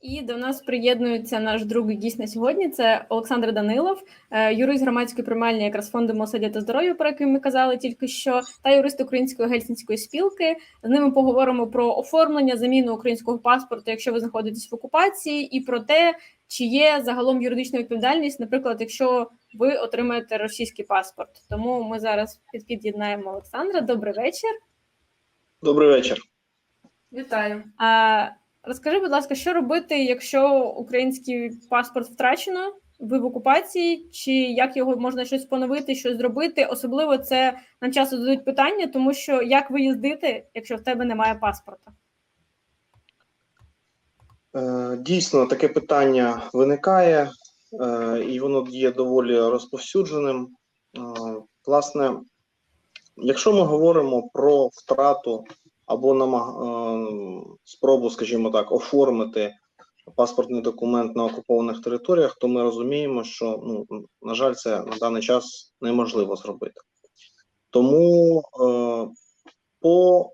І до нас приєднується наш другий гість на сьогодні. Це Олександр Данилов, е, юрист громадської приймальні якраз фонду «Милосердя та здоров'я, про який ми казали тільки що, та юрист Української гельсінської спілки. З ними поговоримо про оформлення, заміну українського паспорту, якщо ви знаходитесь в окупації, і про те, чи є загалом юридична відповідальність, наприклад, якщо ви отримаєте російський паспорт. Тому ми зараз під під'єднаємо Олександра. Добрий вечір. Добрий вечір. Вітаю. А розкажи, будь ласка, що робити, якщо український паспорт втрачено, ви в окупації, чи як його можна щось поновити, щось зробити? Особливо це нам часто задають питання, тому що як виїздити, якщо в тебе немає паспорта? Е, Дійсно, таке питання виникає, е, і воно є доволі розповсюдженим. Е, Власне, якщо ми говоримо про втрату або намаг... е, спробу, скажімо так, оформити паспортний документ на окупованих територіях, то ми розуміємо, що ну, на жаль, це на даний час неможливо зробити. Тому е, по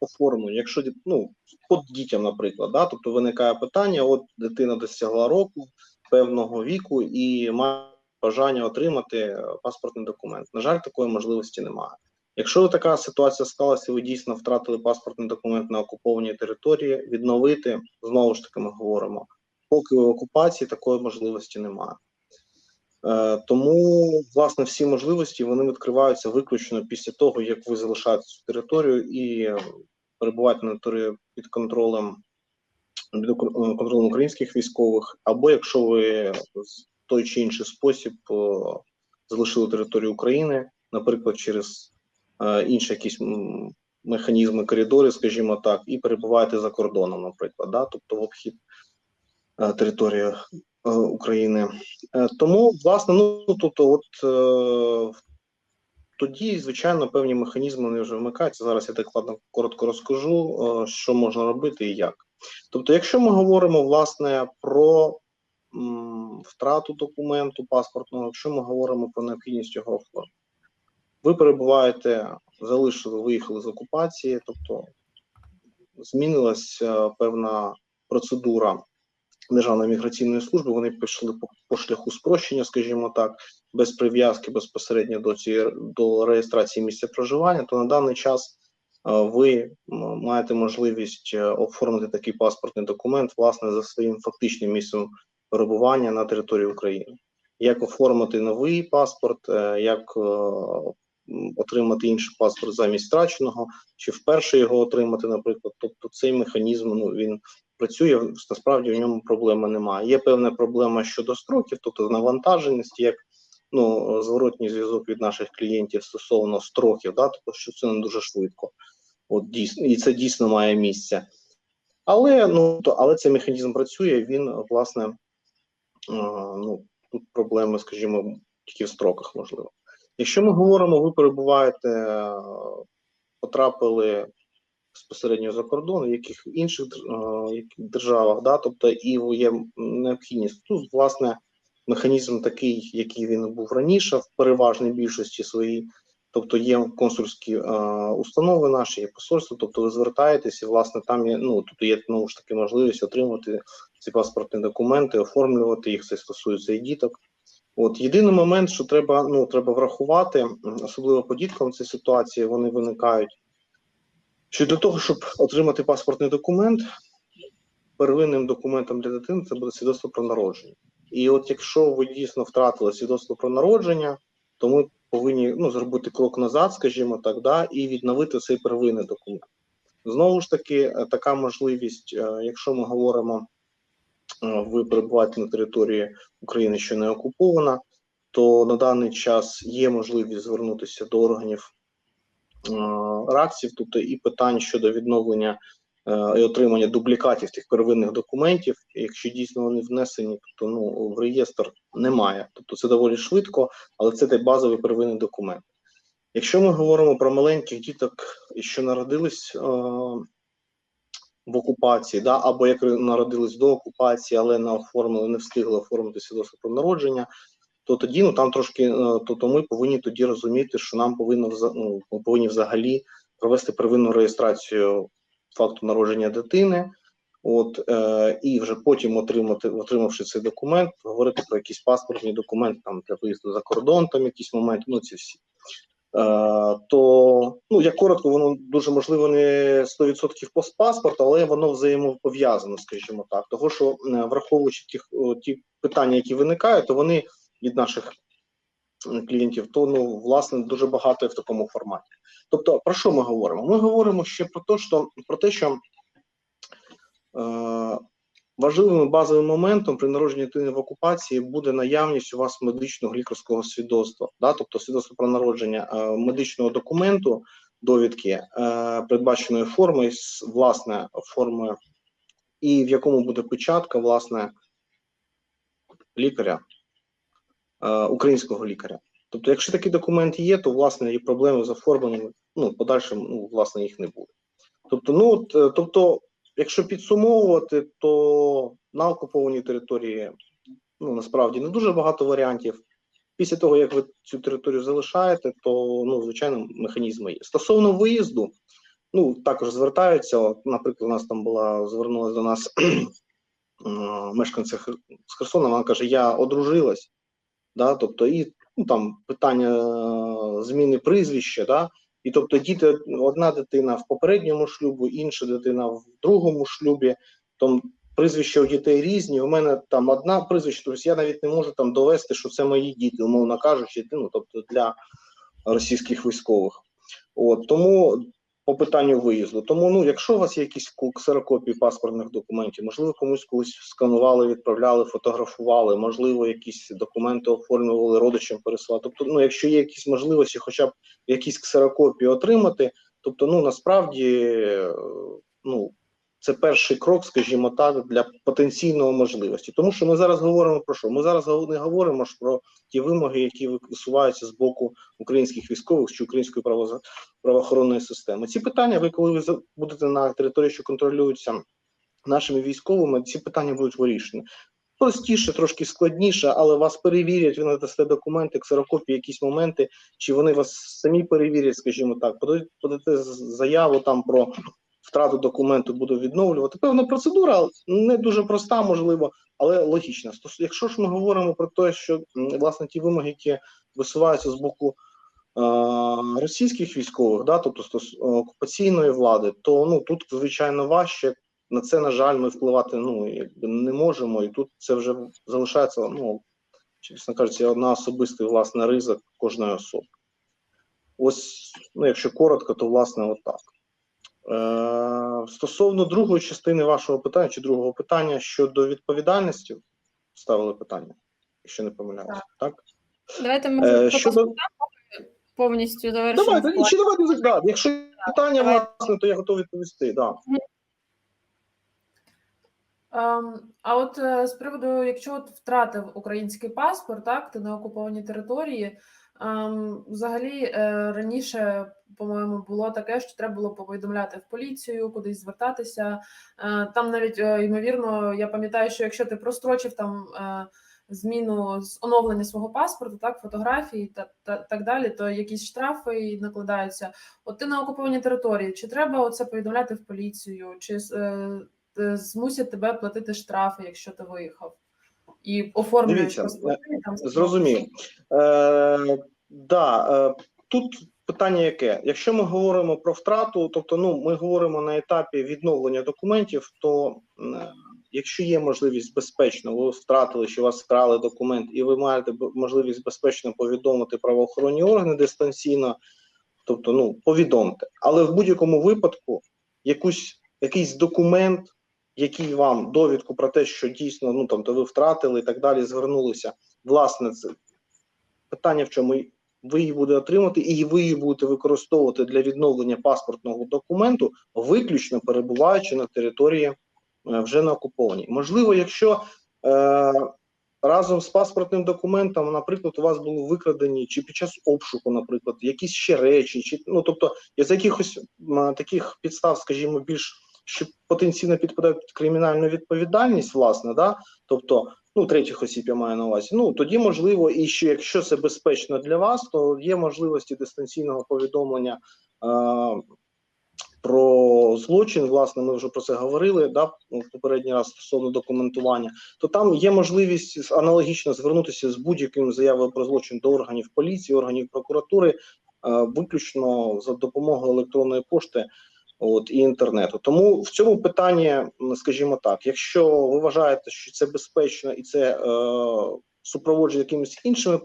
оформленню, якщо ну, по дітям, наприклад, да, тобто виникає питання: от дитина досягла року певного віку і має бажання отримати е, паспортний документ. На жаль, такої можливості немає. Якщо така ситуація склалася, ви дійсно втратили паспортний документ на окупованій території, відновити знову ж таки ми говоримо, поки в окупації такої можливості немає. Е, тому, власне, всі можливості вони відкриваються виключно після того, як ви залишаєте цю територію і перебуваєте на території під контролем під е, контролем українських військових, або якщо ви в той чи інший спосіб е, залишили територію України, наприклад, через інші якісь механізми, коридори, скажімо так, і перебуваєте за кордоном, наприклад, да, тобто в обхід е, території е, України. Е, Тому, власне, ну тобто, от е, тоді, звичайно, певні механізми вони вже вмикаються. Зараз я докладно коротко розкажу, е, що можна робити і як. Тобто, якщо ми говоримо власне про м, втрату документу паспортного, якщо ми говоримо про необхідність його оформлення, ви перебуваєте, залишили, виїхали з окупації, тобто змінилася певна процедура Державної міграційної служби. Вони пішли по, по шляху спрощення, скажімо так, без прив'язки безпосередньо до цієї до реєстрації місця проживання, то на даний час е, ви маєте можливість е, оформити такий паспортний документ власне за своїм фактичним місцем перебування на території України. Як оформити новий паспорт, е, як е, отримати інший паспорт замість втраченого, чи вперше його отримати, наприклад. Тобто цей механізм ну він працює, насправді в ньому проблеми немає. Є певна проблема щодо строків, тобто навантаженості, як ну, зворотній зв'язок від наших клієнтів стосовно строків, да, тобто, що це не дуже швидко. От дійсно, і це дійсно має місце. Але ну то, але цей механізм працює, він власне ну тут проблеми, скажімо, тільки в строках можливо. Якщо ми говоримо, ви перебуваєте, е, потрапили безпосередньо за кордон, в яких інших е, державах, да, тобто і є необхідність. Тут, власне, механізм такий, який він був раніше, в переважній більшості своїй. Тобто є консульські е, установи наші, є посольство, тобто ви звертаєтесь, і власне там є ну тут є знову ж таки можливість отримати ці паспортні документи, оформлювати їх. Це стосується і діток. От єдиний момент, що треба ну треба врахувати, особливо по діткам ці ситуації вони виникають. Що для того, щоб отримати паспортний документ, первинним документом для дитини це буде свідоцтво про народження. І от якщо ви дійсно втратили свідоцтво про народження, то ми повинні ну, зробити крок назад, скажімо так, да, і відновити цей первинний документ. Знову ж таки, е, така можливість, е, якщо ми говоримо, ви перебуваєте на території України, що не окупована, то на даний час є можливість звернутися до органів е, РАКСів, тобто і питань щодо відновлення е, і отримання дублікатів тих первинних документів, якщо дійсно вони внесені, то ну в реєстр немає. Тобто це доволі швидко, але це той базовий первинний документ. Якщо ми говоримо про маленьких діток, що народились е, в окупації, да, або як народились до окупації, але не оформили, не встигли оформити свідоцтво про народження, то тоді ну там трошки, е, то, то ми повинні тоді розуміти, що нам повинно ну, повинні взагалі провести первинну реєстрацію факту народження дитини. От е, і вже потім отримати, отримавши цей документ, говорити про якісь паспортні документи там для виїзду за кордон, там якісь моменти, ну ці всі. Е, то ну як коротко, воно дуже можливо не 100% постпаспорт, але воно взаємопов'язано, скажімо так. Того, що е, враховуючи ті, ті питання, які виникають, то вони від наших клієнтів, то ну власне дуже багато в такому форматі. Тобто, про що ми говоримо? Ми говоримо ще про те, що про те, що е, важливим базовим моментом при народженні дитини в окупації буде наявність у вас медичного лікарського свідоцтва, да? тобто свідоцтво про народження е, медичного документу, довідки е, передбаченої форми, власне формою, і в якому буде печатка власне лікаря, е, українського лікаря. Тобто, якщо такий документ є, то власне і проблеми з оформленням, ну, в подальшому, ну, власне, їх не буде. Тобто, ну, от, тобто, якщо підсумовувати, то на окупованій території ну, насправді не дуже багато варіантів. Після того, як ви цю територію залишаєте, то ну, звичайно, механізми є. Стосовно виїзду, ну також звертаються. Наприклад, у нас там була звернулася до нас е, мешканця з Херсона. Вона каже: Я одружилась, да, тобто, і ну, там питання е, зміни прізвища, да, і тобто діти, одна дитина в попередньому шлюбу, інша дитина в другому шлюбі, там прізвища у дітей різні. У мене там одна прізвище, тобто я навіть не можу там довести, що це мої діти, умовно кажучи, ну тобто для російських військових. От тому по питанню виїзду. Тому, ну, якщо у вас є якісь ксерокопії паспортних документів, можливо, комусь колись сканували, відправляли, фотографували, можливо, якісь документи оформлювали родичам пересилали. Тобто, ну, якщо є якісь можливості, хоча б якісь ксерокопії отримати, тобто, ну насправді, е, ну. Це перший крок, скажімо так, для потенційної можливості. Тому що ми зараз говоримо про що? Ми зараз не говоримо ж про ті вимоги, які висуваються з боку українських військових чи української право- правоохоронної системи. Ці питання, ви коли ви будете на території, що контролюються нашими військовими, ці питання будуть вирішені. Простіше, трошки складніше, але вас перевірять, ви надасте документи, ксерокопії, якісь моменти, чи вони вас самі перевірять, скажімо так, подати заяву там про втрату документу, буду відновлювати. Певна процедура не дуже проста, можливо, але логічна. Якщо ж ми говоримо про те, що власне ті вимоги, які висуваються з боку російських військових, да, тобто окупаційної влади, то ну тут звичайно важче. На це, на жаль, ми впливати ну якби не можемо, і тут це вже залишається, ну чесно кажучи, одна особистий власне ризик кожної особи. Ось, ну якщо коротко, то власне отак. Е, стосовно другої частини вашого питання чи другого питання щодо відповідальності, ставили питання, якщо не помиляюся, так? Давайте Е, ми щодо повністю завершимо. давайте, чи давайте да, якщо питання, власне, то я готовий відповісти. Да. Ем, а от е, з приводу, якщо от втратив український паспорт, так, ти на окупованій території, взагалі е, раніше, по-моєму, було таке, що треба було повідомляти в поліцію, кудись звертатися. Е, там навіть, е, ймовірно, я пам'ятаю, що якщо ти прострочив там зміну з оновлення свого паспорту, так, фотографії та, та так далі, то якісь штрафи накладаються. От ти на окупованій території, чи треба оце повідомляти в поліцію, чи змусять тебе платити штрафи, якщо ти виїхав, і Дивіться, там Зрозумів. Е, да, е, тут питання яке? Якщо ми говоримо про втрату, тобто ну, ми говоримо на етапі відновлення документів, то е, якщо є можливість безпечно, ви втратили, що вас вкрали документ, і ви маєте можливість безпечно повідомити правоохоронні органи дистанційно, тобто ну, повідомте. Але в будь-якому випадку якусь, якийсь документ, який вам довідку про те, що дійсно ну там то ви втратили і так далі, звернулися. Власне, це питання в чому ви її будете отримати, і ви її будете використовувати для відновлення паспортного документу, виключно перебуваючи на території е, вже на окупованій. Можливо, якщо е, разом з паспортним документом, наприклад, у вас були викрадені чи під час обшуку, наприклад, якісь ще речі, чи ну тобто з якихось таких підстав, скажімо, більш що потенційно підпадають під кримінальну відповідальність, власне, да, тобто ну, третіх осіб я маю на увазі. Ну тоді можливо, і ще якщо це безпечно для вас, то є можливості дистанційного повідомлення е, про злочин, власне, ми вже про це говорили да, попередній раз стосовно документування, то там є можливість аналогічно звернутися з будь-яким заявою про злочин до органів поліції, органів прокуратури, е, виключно за допомогою електронної пошти от, і інтернету. Тому в цьому питанні, скажімо так, якщо ви вважаєте, що це безпечно і це е, супроводжує якимись іншими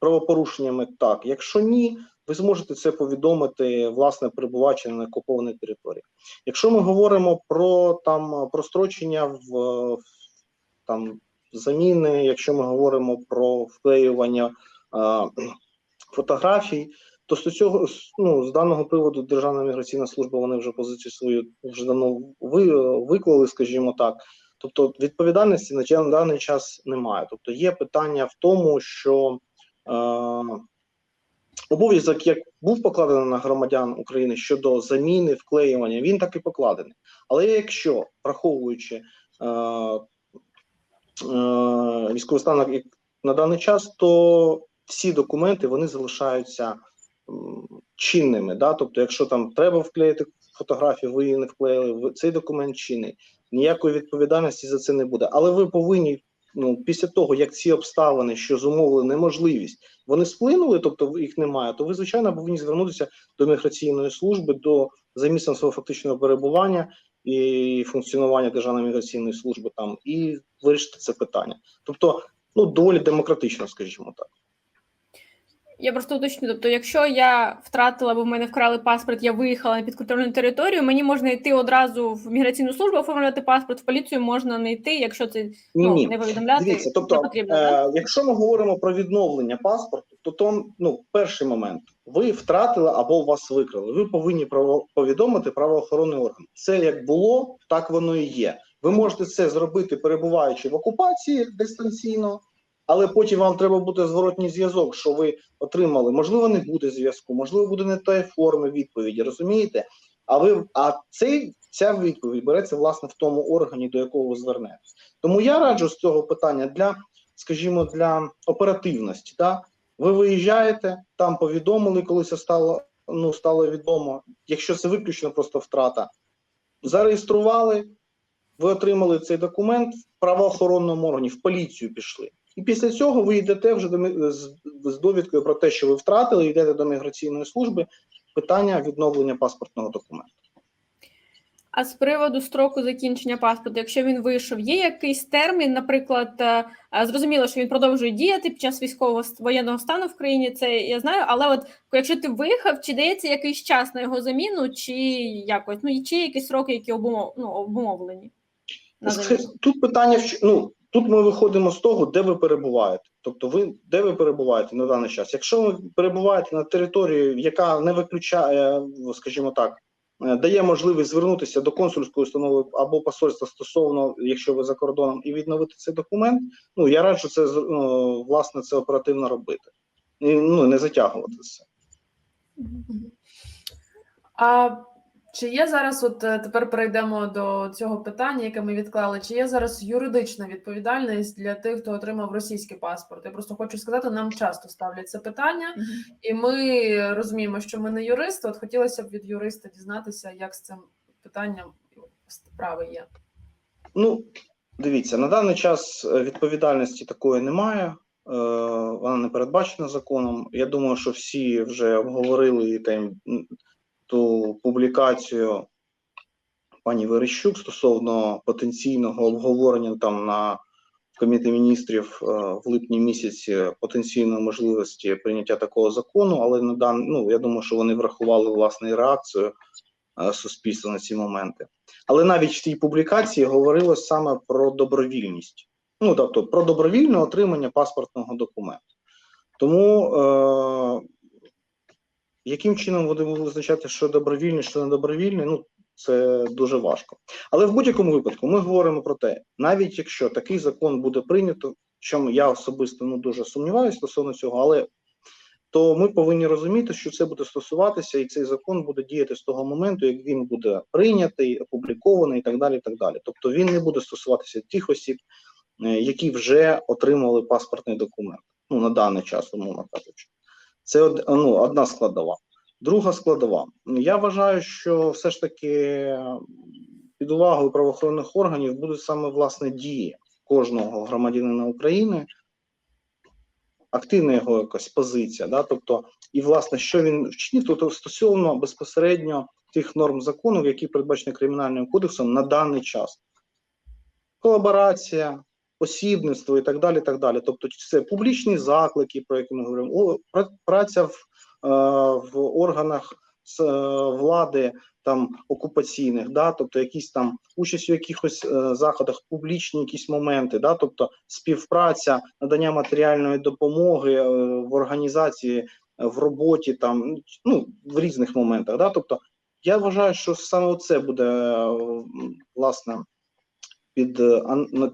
правопорушеннями, так. Якщо ні, ви зможете це повідомити власне перебуваючи на окупованій території. Якщо ми говоримо про там прострочення в там заміни, якщо ми говоримо про вклеювання е, фотографій, то з цього ну, з даного приводу Державна міграційна служба вони вже позицію свою вже давно ви, виклали, скажімо так. Тобто відповідальності на даний час немає. Тобто є питання в тому, що е, обов'язок, як був покладений на громадян України щодо заміни, вклеювання, він так і покладений. Але якщо враховуючи е, е, військовий стан на даний час, то всі документи вони залишаються чинними. Да? Тобто, якщо там треба вклеїти фотографію, ви її не вклеїли, цей документ чинний. Ніякої відповідальності за це не буде. Але ви повинні ну, після того, як ці обставини, що зумовили неможливість, вони сплинули, тобто їх немає, то ви, звичайно, повинні звернутися до міграційної служби, до за місцем свого фактичного перебування і функціонування Державної міграційної служби там і вирішити це питання. Тобто, ну доволі демократично, скажімо так. Я просто уточню. Тобто, якщо я втратила, бо в мене вкрали паспорт, я виїхала на підконтрольну територію, мені можна йти одразу в міграційну службу, оформлювати паспорт в поліцію можна не йти, якщо це ну, Ні-ні. не повідомляти. Дивіться, не тобто, потрібно, так? е, якщо ми говоримо про відновлення паспорту, то то ну перший момент ви втратили або вас викрали. Ви повинні право повідомити правоохоронний орган. Це як було, так воно і є. Ви можете це зробити, перебуваючи в окупації дистанційно, але потім вам треба буде зворотній зв'язок, що ви отримали. Можливо, не буде зв'язку, можливо, буде не тої форми відповіді. Розумієте? А ви а цей ця відповідь береться власне в тому органі, до якого ви звернетесь. Тому я раджу з цього питання для, скажімо, для оперативності. Да? Ви виїжджаєте, там повідомили, коли це стало ну стало відомо. Якщо це виключно просто втрата, зареєстрували, ви отримали цей документ в правоохоронному органі, в поліцію пішли. І після цього ви йдете вже до з, з довідкою про те, що ви втратили, йдете до міграційної служби. Питання відновлення паспортного документу. А з приводу строку закінчення паспорту, якщо він вийшов, є якийсь термін, наприклад, е, е, зрозуміло, що він продовжує діяти під час військового воєнного стану в країні, це я знаю. Але от якщо ти виїхав, чи дається якийсь час на його заміну, чи якось ну і чи є якісь сроки, які обумов, ну, обумовлені? Тут питання ну тут ми виходимо з того, де ви перебуваєте. Тобто, ви де ви перебуваєте на даний час? Якщо ви перебуваєте на території, яка не виключає, е, скажімо так, е, дає можливість звернутися до консульської установи або посольства стосовно, якщо ви за кордоном, і відновити цей документ. Ну я раджу це ну, власне це оперативно робити. І, ну не затягувати це. А чи є зараз, от е, тепер перейдемо до цього питання, яке ми відклали. Чи є зараз юридична відповідальність для тих, хто отримав російський паспорт? Я просто хочу сказати, нам часто ставлять це питання, і ми розуміємо, що ми не юристи. От хотілося б від юриста дізнатися, як з цим питанням справи є. Ну, дивіться, на даний час е, відповідальності такої немає. е, Вона не передбачена законом. Я думаю, що всі вже обговорили там м, ту публікацію пані Верещук стосовно потенційного обговорення там на комітеті міністрів е, в липні місяці потенційної можливості прийняття такого закону. Але на дан... ну, я думаю, що вони врахували власне реакцію е, суспільства на ці моменти. Але навіть в тій публікації говорилось саме про добровільність, ну тобто про добровільне отримання паспортного документу. Тому е, яким чином вони будуть визначати, що добровільне, що недобровільне, ну це дуже важко. Але в будь-якому випадку ми говоримо про те, навіть якщо такий закон буде прийнято, чому я особисто ну дуже сумніваюся стосовно цього, але то ми повинні розуміти, що це буде стосуватися, і цей закон буде діяти з того моменту, як він буде прийнятий, опублікований і так далі. І так далі. Тобто він не буде стосуватися тих осіб, е, які вже отримали паспортний документ. Ну на даний час, умовно кажучи, це ну, одна складова. Друга складова. Я вважаю, що все ж таки під увагою правоохоронних органів будуть саме власне дії кожного громадянина України, активна його якась позиція, да? тобто, і власне, що він вчинив, тобто стосовно безпосередньо тих норм закону, які передбачені кримінальним кодексом на даний час. Колаборація, посібництво і так далі. так далі. Тобто, це публічні заклики, про які ми говоримо, праця в, е, в органах е, влади там окупаційних, да, тобто якісь там участь у якихось е, заходах, публічні якісь моменти, да, тобто співпраця, надання матеріальної допомоги в організації, в роботі, там ну в різних моментах. Да, тобто, я вважаю, що саме це буде власне під е,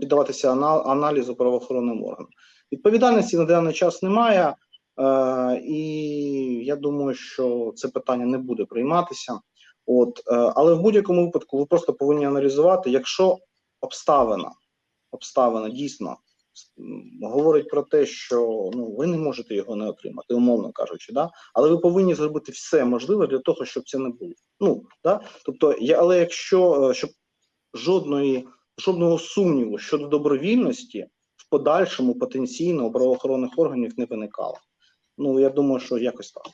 піддаватися аналізу правоохоронним органам. Відповідальності на даний час немає, е, і я думаю, що це питання не буде прийматися. От, е, але в будь-якому випадку ви просто повинні аналізувати, якщо обставина, обставина дійсно говорить про те, що ну ви не можете його не отримати, умовно кажучи, да? але ви повинні зробити все можливе для того, щоб це не було. Ну да? тобто, я, але якщо е, щоб жодної жодного сумніву щодо добровільності в подальшому потенційно правоохоронних органів не виникало. Ну я думаю, що якось так.